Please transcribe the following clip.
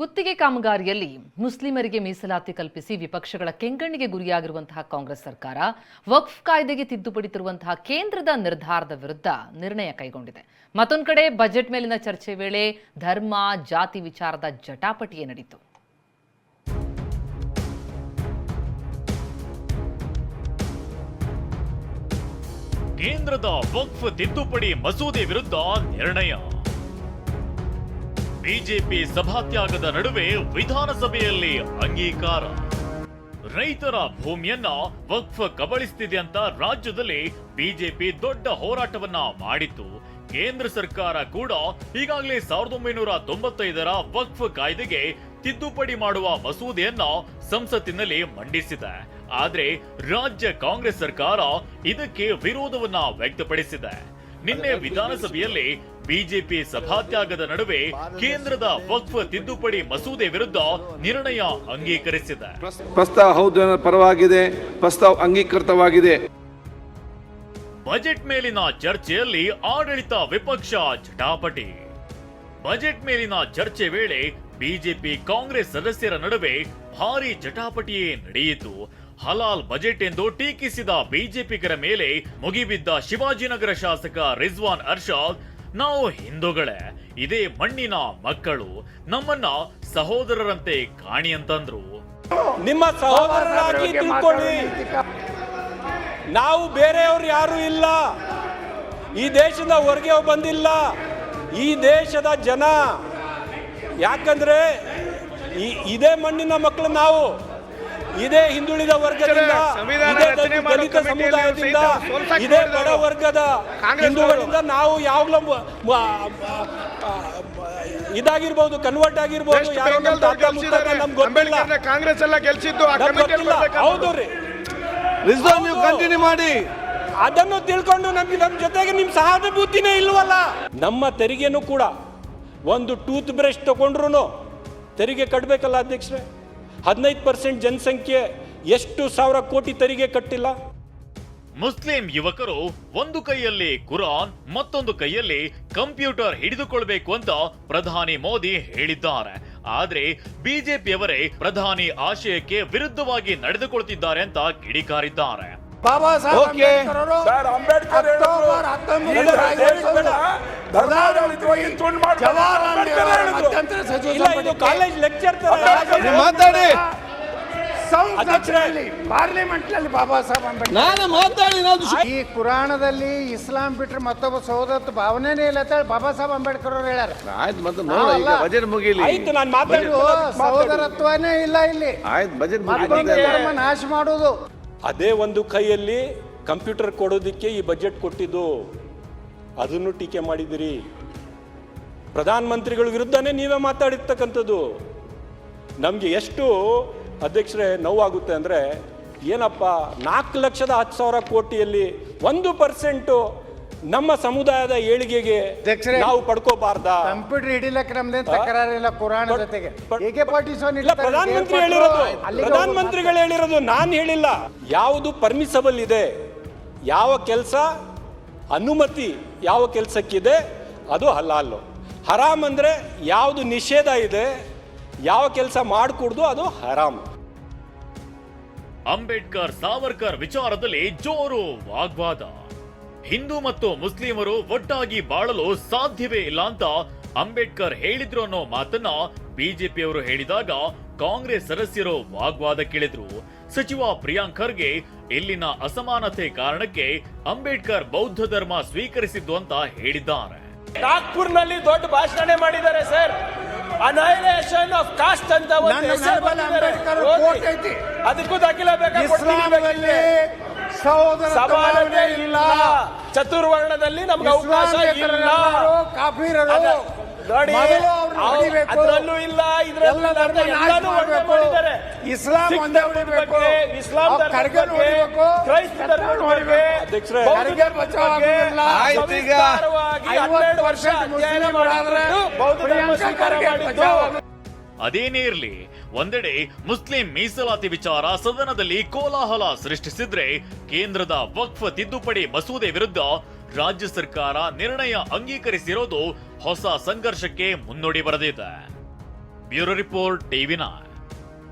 ಗುತ್ತಿಗೆ ಕಾಮಗಾರಿಯಲ್ಲಿ ಮುಸ್ಲಿಮರಿಗೆ ಮೀಸಲಾತಿ ಕಲ್ಪಿಸಿ ವಿಪಕ್ಷಗಳ ಕೆಂಗಣ್ಣಿಗೆ ಗುರಿಯಾಗಿರುವಂತಹ ಕಾಂಗ್ರೆಸ್ ಸರ್ಕಾರ, ವಕ್ಫ್ ಕಾಯ್ದೆಗೆ ತಿದ್ದುಪಡಿ ತರುವಂತಹ ಕೇಂದ್ರದ ನಿರ್ಧಾರದ ವಿರುದ್ಧ ನಿರ್ಣಯ ಕೈಗೊಂಡಿದೆ. ಮತ್ತೊಂದು ಕಡೆ ಬಜೆಟ್ ಮೇಲಿನ ಚರ್ಚೆ ವೇಳೆ ಧರ್ಮ, ಜಾತಿ ವಿಚಾರದ ಜಟಾಪಟಿಯೇ ನಡೆಯಿತು ಕೇಂದ್ರದ ವಕ್ಫ್ ತಿದ್ದುಪಡಿ ಮಸೂದೆ ವಿರುದ್ಧ ನಿರ್ಣಯ. ಬಿಜೆಪಿ ಸಭಾತ್ಯಾಗದ ನಡುವೆ ವಿಧಾನಸಭೆಯಲ್ಲಿ ಅಂಗೀಕಾರ. ರೈತರ ಭೂಮಿಯನ್ನ ವಕ್ಫ್ ಕಬಳಿಸ್ತಿದೆ ಅಂತ ರಾಜ್ಯದಲ್ಲಿ ಬಿಜೆಪಿ ದೊಡ್ಡ ಹೋರಾಟವನ್ನ ಮಾಡಿತ್ತು. ಕೇಂದ್ರ ಸರ್ಕಾರ ಕೂಡ ಈಗಾಗಲೇ ಸಾವಿರದ ಒಂಬೈನೂರ ತೊಂಬತ್ತೈದರ ವಕ್ಫ್ ಕಾಯ್ದೆಗೆ ತಿದ್ದುಪಡಿ ಮಾಡುವ ಮಸೂದೆಯನ್ನ ಸಂಸತ್ತಿನಲ್ಲಿ ಮಂಡಿಸಿದೆ. ಆದ್ರೆ ರಾಜ್ಯ ಕಾಂಗ್ರೆಸ್ ಸರ್ಕಾರ ಇದಕ್ಕೆ ವಿರೋಧವನ್ನ ವ್ಯಕ್ತಪಡಿಸಿದೆ. ನಿನ್ನೆ ವಿಧಾನಸಭೆಯಲ್ಲಿ ಬಿಜೆಪಿ ಸಭಾತ್ಯಾಗದ ನಡುವೆ ಕೇಂದ್ರದ ವಕ್ಫ್ ತಿದ್ದುಪಡಿ ಮಸೂದೆ ವಿರುದ್ಧ ನಿರ್ಣಯ ಅಂಗೀಕರಿಸಿದೆ. ಪ್ರಸ್ತಾವ ಹೌದು ಪರವಾಗಿದೆ. ಪ್ರಸ್ತಾವ ಅಂಗೀಕೃತವಾಗಿದೆ. ಬಜೆಟ್ ಮೇಲಿನ ಚರ್ಚೆಯಲ್ಲಿ ಆಡಳಿತ ವಿಪಕ್ಷ ಜಟಾಪಟಿ ಬಜೆಟ್ ಮೇಲಿನ ಚರ್ಚೆ ವೇಳೆ ಬಿಜೆಪಿ ಕಾಂಗ್ರೆಸ್ ಸದಸ್ಯರ ನಡುವೆ ಭಾರಿ ಜಟಾಪಟಿಯೇ ನಡೆಯಿತು. ಹಲಾಲ್ ಬಜೆಟ್ ಎಂದು ಟೀಕಿಸಿದ ಬಿಜೆಪಿಗರ ಮೇಲೆ ಮುಗಿಬಿದ್ದ ಶಿವಾಜಿನಗರ ಶಾಸಕ ರಿಜ್ವಾನ್ ಅರ್ಷಾದ್ ನಾವು ಹಿಂದೂಗಳೇ, ಇದೇ ಮಣ್ಣಿನ ಮಕ್ಕಳು, ನಮ್ಮನ್ನ ಸಹೋದರರಂತೆ ಕಾಣಿ ಅಂತಂದ್ರು. ನಿಮ್ಮ ಸಹೋದರರಾಗಿ ತಿಳ್ಕೊಳ್ಳಿ. ನಾವು ಬೇರೆಯವರು ಯಾರು ಇಲ್ಲ. ಈ ದೇಶದ ಹೊರಗೆ ಬಂದಿಲ್ಲ. ಈ ದೇಶದ ಜನ. ಯಾಕಂದ್ರೆ ಈ ಇದೇ ಮಣ್ಣಿನ ಮಕ್ಕಳು ನಾವು. ಇದೇ ಹಿಂದುಳಿದ ವರ್ಗದಿಂದ ಇದೇ ದಲಿತ ಸಮುದಾಯದಿಂದ ಇದೇ ಬಡ ವರ್ಗದ ಹಿಂದೂಗಳಿಂದ ನಾವು ಯಾವಾಗಲೂ ಇದಾಗಿರ್ಬೋದು ಕನ್ವರ್ಟ್ ಆಗಿರ್ಬೋದು ನಮ್ಗೆ ಗೊತ್ತಿಲ್ಲ. ಕಾಂಗ್ರೆಸ್ ಎಲ್ಲ ಗೆಲ್ಸಿದ್ದು ಹೌದು ರೀ. ನೀವು ಕಂಟಿನ್ಯೂ ಮಾಡಿ. ಅದನ್ನು ತಿಳ್ಕೊಂಡು ನಮ್ಗೆ ನಮ್ಮ ಜೊತೆಗೆ ನಿಮ್ಮ ಸಹಾನುಭೂತಿನೇ ಇಲ್ವಲ್ಲ? ನಮ್ಮ ತೆರಿಗೆನೂ ಕೂಡ ಒಂದು ಟೂತ್ ಬ್ರಷ್ ತಗೊಂಡ್ರು ತೆರಿಗೆ ಕಟ್ಟಬೇಕಲ್ಲ ಅಧ್ಯಕ್ಷರೇ? ಹದಿನೈದು ಪರ್ಸೆಂಟ್ ಜನಸಂಖ್ಯೆ ಎಷ್ಟು ಸಾವಿರ ಕೋಟಿ ತೆರಿಗೆ ಕಟ್ಟಿಲ್ಲ? ಮುಸ್ಲಿಂ ಯುವಕರು ಒಂದು ಕೈಯಲ್ಲಿ ಕುರಾನ್ ಮತ್ತೊಂದು ಕೈಯಲ್ಲಿ ಕಂಪ್ಯೂಟರ್ ಹಿಡಿದುಕೊಳ್ಬೇಕು ಅಂತ ಪ್ರಧಾನಿ ಮೋದಿ ಹೇಳಿದ್ದಾರೆ. ಆದ್ರೆ ಬಿಜೆಪಿಯವರೇ ಪ್ರಧಾನಿ ಆಶಯಕ್ಕೆ ವಿರುದ್ಧವಾಗಿ ನಡೆದುಕೊಳ್ತಿದ್ದಾರೆ ಅಂತ ಕಿಡಿಕಾರಿದ್ದಾರೆ. ಬಾಬಾ ಸಾಹೇಬ್. ಅಂಬೇಡ್ಕರ್ ಹತ್ತೊಂಬತ್ತು ಇಲ್ಲ, ಇದು ಕಾಲೇಜ್ ಲೆಕ್ಚರ್ ಮಾತಾಡಿ. ಸಂಸತ್ತಿನಲ್ಲಿ ಪಾರ್ಲಿಮೆಂಟ್ನಲ್ಲಿ ಬಾಬಾ ಸಾಹೇಬ್ ಅಂಬೇಡ್ಕರ್. ನಾನು ಮಾತಾಡಿ ಈ ಪುರಾಣದಲ್ಲಿ ಇಸ್ಲಾಂ ಬಿಟ್ರೆ ಮತ್ತೊಬ್ಬ ಸಹೋದರತ್ವ ಭಾವನೆನೇ ಇಲ್ಲ ಅಂತ ಹೇಳಿ ಬಾಬಾ ಸಾಹೇಬ್ ಅಂಬೇಡ್ಕರ್ ಅವರು ಹೇಳ್ಯಾರ. ಆಯ್ತು ಮತ್ತೆ ನೋಡ ಈಗ ಬಜೆಟ್ ಮುಗಿಲಿ. ಆಯ್ತು ನಾನು ಮಾತಾಡಿ ಸಹೋದರತ್ವನೇ ಇಲ್ಲ ಇಲ್ಲಿ. ಆಯ್ತು ಬಜೆಟ್ ಧರ್ಮ ನಾಶ ಮಾಡೋದು ಅದೇ ಒಂದು ಕೈಯಲ್ಲಿ ಕಂಪ್ಯೂಟರ್ ಕೊಡೋದಕ್ಕೆ ಈ ಬಜೆಟ್ ಕೊಟ್ಟಿದ್ದು. ಅದನ್ನು ಟೀಕೆ ಮಾಡಿದಿರಿ ಪ್ರಧಾನ ಮಂತ್ರಿಗಳ ವಿರುದ್ಧನೇ ನೀವೇ ಮಾತಾಡಿರ್ತಕ್ಕಂಥದ್ದು. ನಮಗೆ ಎಷ್ಟು ಅಧ್ಯಕ್ಷರೇ ನೋವಾಗುತ್ತೆ ಅಂದರೆ ಏನಪ್ಪ ನಾಲ್ಕು ಲಕ್ಷದ ಹತ್ತು ಸಾವಿರ ಕೋಟಿಯಲ್ಲಿ ಒಂದು ಪರ್ಸೆಂಟು ನಮ್ಮ ಸಮುದಾಯದ ಏಳಿಗೆಗೆ ನಾವು ಪಡ್ಕೋಬಾರ್ದ? ಕಂಪ್ಯೂಟರ್ ಹಿಡಿಲಕ್ಕೆ ನಮ್ದೇ ತಕರಾರಿಲ್ಲ ಪುರಾಣ ಜೊತೆಗೆ. ಹೇಗೆ ಎ ಕೆ ಪಾಟೀಲ್ ಸೋನ್ ಇಲ್ಲ ಪ್ರಧಾನ ಮಂತ್ರಿ ಹೇಳಿರೋದು ಪ್ರಧಾನ ಮಂತ್ರಿಗಳು ಹೇಳಿರೋದು ನಾನು ಹೇಳಿಲ್ಲ. ಯಾವುದು ಪರ್ಮಿಸಬಲ್ ಇದೆ ಯಾವ ಕೆಲಸ ಅನುಮತಿ ಯಾವ ಕೆಲಸಕ್ಕಿದೆ ಅದು ಹಲಾಲು. ಹರಾಮ್ ಅಂದರೆ ಯಾವುದು ನಿಷೇಧ ಇದೆ, ಯಾವ ಕೆಲಸ ಮಾಡಿಕೊಡ್ದು ಅದು ಹರಾಮ್. ಅಂಬೇಡ್ಕರ್ ಸಾವರ್ಕರ್ ವಿಚಾರದಲ್ಲಿ ಜೋರು ವಾಗ್ವಾದ. ಹಿಂದೂ ಮತ್ತು ಮುಸ್ಲಿಮರು ಒಟ್ಟಾಗಿ ಬಾಳಲು ಸಾಧ್ಯವೇ ಇಲ್ಲ ಅಂತ ಅಂಬೇಡ್ಕರ್ ಹೇಳಿದ್ರು ಅನ್ನೋ ಮಾತನ್ನ ಬಿಜೆಪಿಯವರು ಹೇಳಿದಾಗ ಕಾಂಗ್ರೆಸ್ ಸದಸ್ಯರು ವಾಗ್ವಾದ ಕೇಳಿದ್ರು. ಸಚಿವ ಪ್ರಿಯಾಂಕ್ ಖರ್ಗೆ ಇಲ್ಲಿನ ಅಸಮಾನತೆ ಕಾರಣಕ್ಕೆ ಅಂಬೇಡ್ಕರ್ ಬೌದ್ಧ ಧರ್ಮ ಸ್ವೀಕರಿಸಿದ್ದು ಅಂತ ಹೇಳಿದ್ದಾರೆ. ನಾಗ್ಪುರ್ನಲ್ಲಿ ದೊಡ್ಡ ಭಾಷಣ ಮಾಡಿದ್ದಾರೆ ಸರ್. ಅನೈಲೇಷನ್ ಆಫ್ ಕಾಸ್ಟ್ ಅಂತ. ಅದಕ್ಕೂ ದಾಖಲೆ ಸಮಾನತೆ ಇಲ್ಲ. ಚತುರ್ವರ್ಣದಲ್ಲಿ ನಮ್ಗೆ ಅವಕಾಶ ಇಲ್ಲ. ಕಾಫಿ ನೋಡಿ. ಅದ್ರಲ್ಲೂ ಇಲ್ಲ ಇದ್ರಲ್ಲೂ ಎಲ್ಲಾನು ಮಾಡಿದ್ದಾರೆ. ಇಸ್ಲಾಂ ಒಂದೇ ಹೊಡಿಬೇಕು. ಇಸ್ಲಾಂ ಹೊಡಿಬೇಕು, ಕ್ರೈಸ್ತ ಹೊಡಿಬೇಕು. ಅಧ್ಯಕ್ಷರೇ, ಖರ್ಗೆ ಬಚಾವ್ ಆಯ್ತು ಈಗ. ವರ್ಷ 50% ಅಧ್ಯಯನ ಮುಸ್ಲಿಮರಾದ್ರೆ ಬೌದ್ಧ ಧರ್ಮ ಸ್ವೀಕಾರ ಮಾಡಿದ್ದು. ಅದೇನೇ ಇರಲಿ, ಒಂದೆಡೆ ಮುಸ್ಲಿಂ ಮೀಸಲಾತಿ ವಿಚಾರ ಸದನದಲ್ಲಿ ಕೋಲಾಹಲ ಸೃಷ್ಟಿಸಿದ್ರೆ ಕೇಂದ್ರದ ವಕ್ಫ್ ತಿದ್ದುಪಡಿ ಮಸೂದೆ ವಿರುದ್ಧ ರಾಜ್ಯ ಸರ್ಕಾರ ನಿರ್ಣಯ ಅಂಗೀಕರಿಸಿರೋದು ಹೊಸ ಸಂಘರ್ಷಕ್ಕೆ ಮುನ್ನುಡಿ ಬರೆದಿದೆ. Bureau report, TV